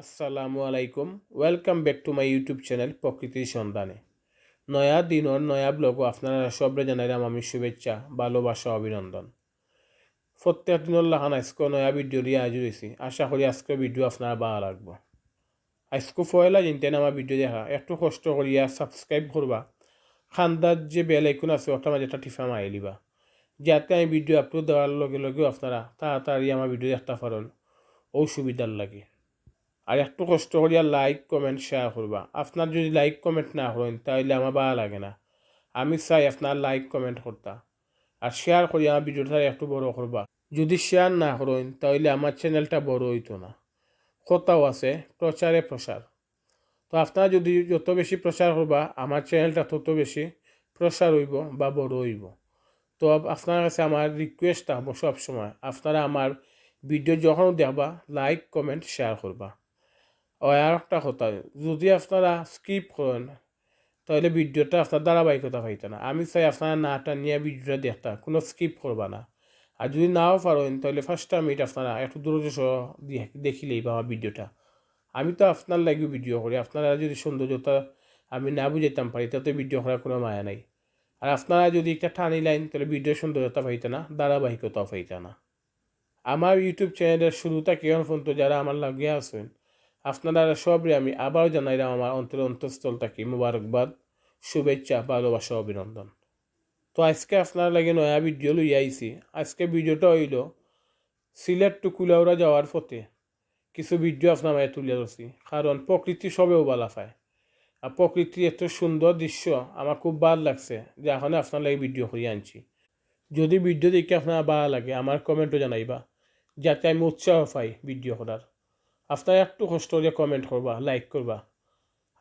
আসসালামু আলাইকুম। Welcome back to my YouTube channel প্রকৃতির সন্ধানে নয়া দিনের নয়া ব্লগও আপনারা সবরে জানাইলাম আমি শুভেচ্ছা, ভালোবাসা, অভিনন্দন। প্রত্যেক দিনের লাখান আজকে নয়া ভিডিও দিয়ে আজ রয়েছি আশা করি আজকে ভিডিও আপনারা ভালো লাগবো। আজকে ফয়লা জিনতেন আমার ভিডিও দেখা? একটু কষ্ট করিয়া সাবস্ক্রাইব করবা। খান্দার যে বেল আইকন আছে ওটা মাঝে একটা টিফা মারি লিবা যাতে আমি ভিডিও আপলোড দেওয়ার লগে লগেও আপনারা তাড়াতাড়ি আমার ভিডিও দেখতে পারেন। ও সুবিধার লাগে। আর একটু কষ্ট করিয়া লাইক কমেন্ট শেয়ার করবা। আপনার যদি লাইক কমেন্ট না করেন তাহলে আমার ভালো লাগে না। আমি চাই আপনার লাইক কমেন্ট করতা। আর শেয়ার করি আমার ভিডিওটা একটু বড় করবা। যদি শেয়ার না করেন তাহলে আমার চ্যানেলটা বড় হইতো না। কথাও আছে, প্রচারে প্রসার। তো আপনারা যদি যত বেশি প্রচার করবা, আমার চ্যানেলটা তত বেশি প্রসার হইব বা বড় হইব। তো আপনার কাছে আমার রিকোয়েস্ট থাকব সবসময়। আপনারা আমার ভিডিও যখন দেখবা লাইক কমেন্ট শেয়ার করবা। ও আর একটা কথা, যদি আপনারা স্কিপ করেন, তাহলে ভিডিওটা আপনার ধারাবাহিকতা পাইতে না। আমি চাই আপনারা নাটা নিয়ে ভিডিওটা দেখতা, কোনো স্কিপ করবা না। আর যদি নাও পারেন, তাহলে ফার্স্ট মিনিট আপনারা একটু দিয়ে দেখিলেই বা আমার ভিডিওটা। আমি তো আপনার লাগিও ভিডিও করি, আপনারা যদি সৌন্দর্যতা আমি না বুঝাইতাম পারি, তাতে ভিডিও করার কোনো মায়া নাই। আর আপনারা যদি একটা টানি লাইন তাহলে ভিডিও সৌন্দর্যতা পাইতে না, ধারাবাহিকতাও পাইতে না। আমার ইউটিউব চ্যানেলের শুরুটা কেমন পর্যন্ত যারা আমার লাগিয়ে আছেন আপনারা সবরে আমি আবারও জানাইলাম আমার অন্তর অন্তঃস্থল থাকি মুবারকবাদ, শুভেচ্ছা, ভালোবাসা, অভিনন্দন। তো আজকে আপনার লাগে নয়া ভিডিও লই আইছি। আজকে ভিডিওটা হইল সিলেট টু কুলাউড়া যাওয়ার পথে কিছু ভিডিও আপনার মায়ে তুলে ধরছি। কারণ প্রকৃতি সবেও বালা পায়। আর প্রকৃতির এত সুন্দর দৃশ্য আমার খুব ভালো লাগছে যে এখন আপনার লাগে ভিডিও করে আনছি। যদি ভিডিও দেখে আপনার ভালো লাগে, আমার কমেন্টও জানাইবা, যাতে আমি উৎসাহ পাই ভিডিও করার। আপনারা একটু কষ্ট করে কমেন্ট করবা লাইক করবা।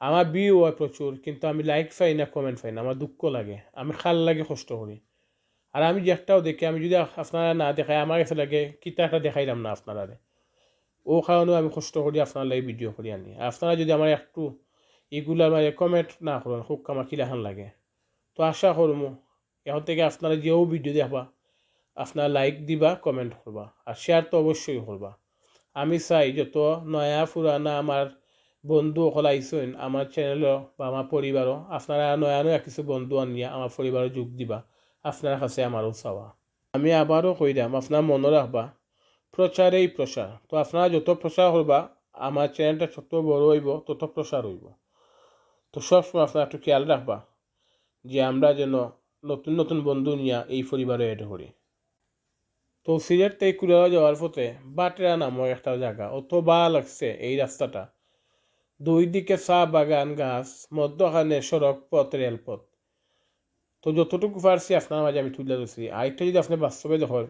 আমার বিয়ে হয় প্রচুর, কিন্তু আমি লাইক পাই না কমেন্ট পাই না, আমার দুঃখ লাগে আমি খাল লাগে কষ্ট করি। আর আমি যে একটাও দেখি, আমি যদি আপনারা না দেখাই, আমার কাছে লাগে, কিতা একটা দেখাইলাম না আপনারা ও কারণেও আমি কষ্ট করি আপনার লাগে ভিডিও করি আনি। আপনারা যদি আমার একটু এগুলার মানে কমেন্ট না করেন খুব আমার কিলাখান লাগে। তো আশা করব এখন থেকে আপনারা যেও ভিডিও দেখবা, আপনার লাইক দিবা কমেন্ট করবা আর শেয়ার তো অবশ্যই করবা আমি চাই যত নয়া ফুরানা আমার বন্ধু অকল আইসেন আমার চ্যানেলও বা আমার পরিবারও আপনারা নয়া নয়া কিছু বন্ধু আনিয়া আমার পরিবারও যোগ দিবা। আপনার কাছে আমারও চাওয়া আমি আবারও কইলাম আপনার মনে রাখবা প্রচারেই প্রসার তো আপনারা যত প্রচার করবা আমার চ্যানেলটা যত বড় হইব, তত প্রসার হইব। তো সবসময় আপনারা একটু খেয়াল রাখবা যে আমরা যেন নতুন নতুন বন্ধু নিয়ে এই পরিবারে এড করি তো সিলেট থেকে কুড়িয়া যাওয়ার পথে বাটেরা নামক একটা জায়গা অত বা লাগছে এই রাস্তাটা দুই দিকে চা বাগান গাছ, মধ্যখানে সড়ক, পথ রেলপথ তো যতটুকু পারছি আপনার মাঝে আমি তুলে ধরছি আরেকটা যদি আপনি বাস্তবে দেখেন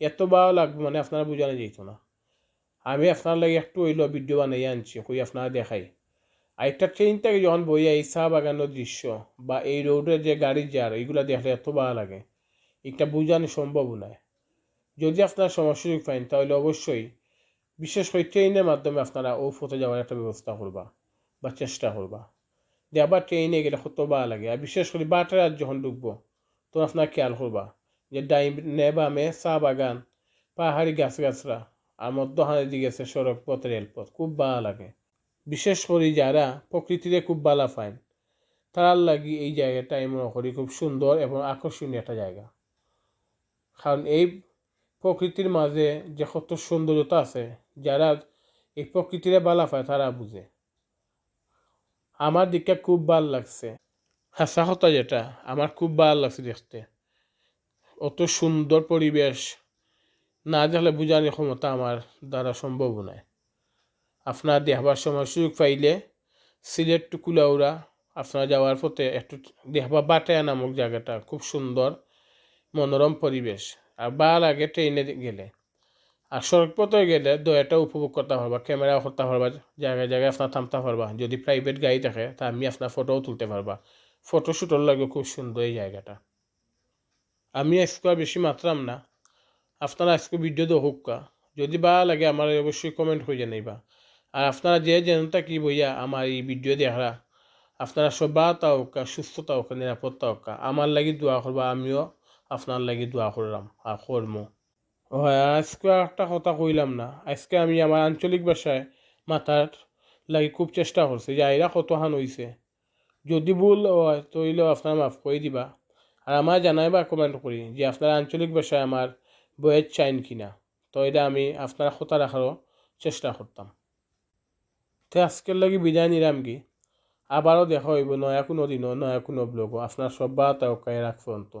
এত ভালো লাগবে মানে আপনারা বোঝানো যেত না। আমি আপনার লাগে একটু ওইলো ভিডিও বানাই আনছি কই আপনারা দেখাই। আরেকটা ট্রেন থেকে যখন বই এই চা বাগানের দৃশ্য বা এই রোডের যে গাড়ি যার এইগুলো দেখলে এত ভালো লাগে। এটা বোঝানো সম্ভব নয় যদি আপনারা সময় সুযোগ পাইন তাহলে অবশ্যই বিশেষ করে ট্রেনের মাধ্যমে আপনারা ও ফতে যাওয়ার একটা ব্যবস্থা করবা বা চেষ্টা করবা। যে আবার ট্রেনে গেলে কত বা লাগে। আর বিশেষ করে বাটার যখন ঢুকবো, তখন আপনারা খেয়াল করবা যে ডাইম নেবামে চা বাগান, পাহাড়ি গাছ গাছরা আর মধ্যখানে দিকে আছে সড়ক পথ রেলপথ, খুব ভালো লাগে। বিশেষ করে যারা প্রকৃতিতে খুব ভালো পায় তার লাগি এই জায়গাটা আমি মনে করি খুব সুন্দর এবং আকর্ষণীয় একটা জায়গা। কারণ এই প্রকৃতির মাঝে যে কত সৌন্দর্যতা আছে, যারা এই প্রকৃতিরে বালা পায়, তারা বুঝে। আমার দিকে খুব ভালো লাগছে। হাসা কথা যেটা, আমার খুব ভালো লাগছে দেখতে। অত সুন্দর পরিবেশ, না দেখলে বুঝানোর ক্ষমতা আমার দ্বারা সম্ভব নয় আপনার দেখবার সময় সুযোগ পাইলে সিলেট টু কুলাউড়া, আপনারা যাওয়ার পথে একটু দেখবা বাটায়া নামক জায়গাটা খুব সুন্দর, মনোরম পরিবেশ। আর বা লাগে ট্রেনে গেলে। আর সড়কপথে গেলে দু দয়াটা উপভোগ করতে পারবা ক্যামেরা করতে পারবা, জায়গায় জায়গায় আপনার থামতে পারবা। যদি প্রাইভেট গাড়ি থাকে তা আমি আপনার ফটোও তুলতে পারবা। ফটো শ্যুটর লাগে খুব সুন্দর এই জায়গাটা। আমি আজকে বেশি মাত্রাম না। আপনারা আজকে ভিডিও দেখুকা যদি বা লাগে আমার অবশ্যই কমেন্ট করে জানাইবা। আর আপনারা যে যেনটা কি বইয়া আমার এই ভিডিও দেখা আপনারা সবা তাওকা সুস্থতা হোক নিরাপত্তা হোক আমার লাগি দোয়া করবা, আমিও আপনার লাগি দোয়া করলাম আর করমো হয়, আজকে একটা কথা কইলাম না, আজকে আমি আমার আঞ্চলিক ভাষায় মাথার লাগি খুব চেষ্টা করছে যে আইরা কতখান হইছে যদি ভুল হয় তইলেও আপনারা মাফ করে দিবা। আর আমার জানাইবা কমেন্ট করি যে আপনারা আঞ্চলিক ভাষায় আমার বইয়ের চাইন কিনা। তো এটা আমি আপনারা কথা রাখারও চেষ্টা করতাম তো আজকের লাগি বিদায় নিলাম কি? আবারও দেখা হইব, নয়া কোনো দিনও নয়া কোনো ব্লগও আপনার সব্বা তাওকায় রাখবেন তো